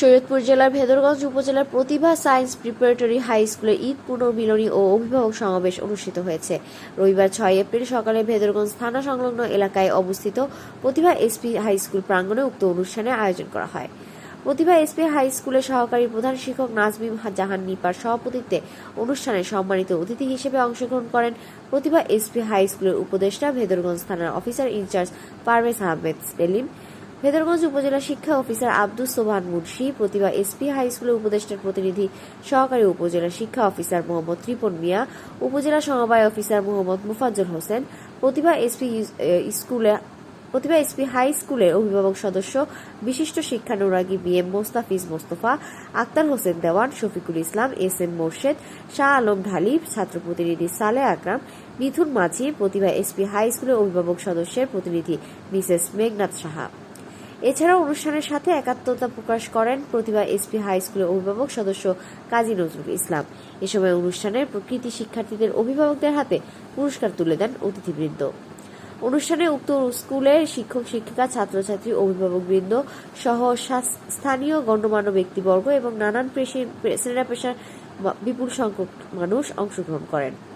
শরীয়তপুর জেলার ভেদরগঞ্জ উপজেলার প্রতিভা science preparatory high স্কুলের ঈদ, পুনর্মিলনী ও অভিভাবক সমাবেশ অনুষ্ঠিত হয়েছে। রবিবার ছয় এপ্রিল সকালে ভেদরগঞ্জ থানা সংলগ্ন এলাকায় অবস্থিত প্রতিভা এসপি হাই স্কুল প্রাঙ্গণে উক্ত অনুষ্ঠানে আয়োজন করা হয়। প্রতিভা এসপি হাই স্কুলের সহকারী প্রধান শিক্ষক নাজমিম জাহান নিপার সভাপতিত্বে অনুষ্ঠানে সম্মানিত অতিথি হিসেবে অংশগ্রহণ করেন প্রতিভা এসপি হাই স্কুলের উপদেষ্টা, ভেদরগঞ্জ থানার officer in charge Parvez Ahmed Selim. Bhedarganj উপজেলা শিক্ষা officer Abdus Sobhan Munshi, Pratibha SP high স্কুলের উপদেষ্টার প্রতিনিধি সহকারী উপজেলা শিক্ষা অফিসার মোহাম্মদ ত্রিপন মিয়া, উপজেলা সমবায় অফিসার মোহাম্মদ মুফাজ্জল হোসেন, প্রতিভা এসপি স্কুলে, প্রতিভা এসপি হাই স্কুলের অভিভাবক সদস্য বিশিষ্ট শিক্ষানুরাগী B M Mostafiz Mostafa, Akter Hossain Dewan, Shafiqul Islam, S M Morshed, Shah Alam Dhali ছাত্র প্রতিনিধি সালে আকরাম, মিথুন মাঝি, প্রতিভা এসপি হাই স্কুলের অভিভাবক সদস্যের প্রতিনিধি মিসেস মেঘনাথ সাহা। এছাড়াও অনুষ্ঠানের সাথে একাত্মতা প্রকাশ করেন প্রতিভা এসপি হাই স্কুলের অভিভাবক সদস্য কাজী নজরুল ইসলাম। এ সময় অনুষ্ঠানের প্রকৃতি শিক্ষার্থীদের অভিভাবকদের হাতে পুরস্কার তুলে দেন অতিথিবৃন্দ। অনুষ্ঠানে উক্ত স্কুলের শিক্ষক, শিক্ষিকা, ছাত্রছাত্রী, অভিভাবকবৃন্দ সহ স্থানীয় গণ্যমান্য ব্যক্তিবর্গ এবং নানান পেশে- শ্রেণি পেশার বিপুল সংখ্যক মানুষ অংশগ্রহণ করেন।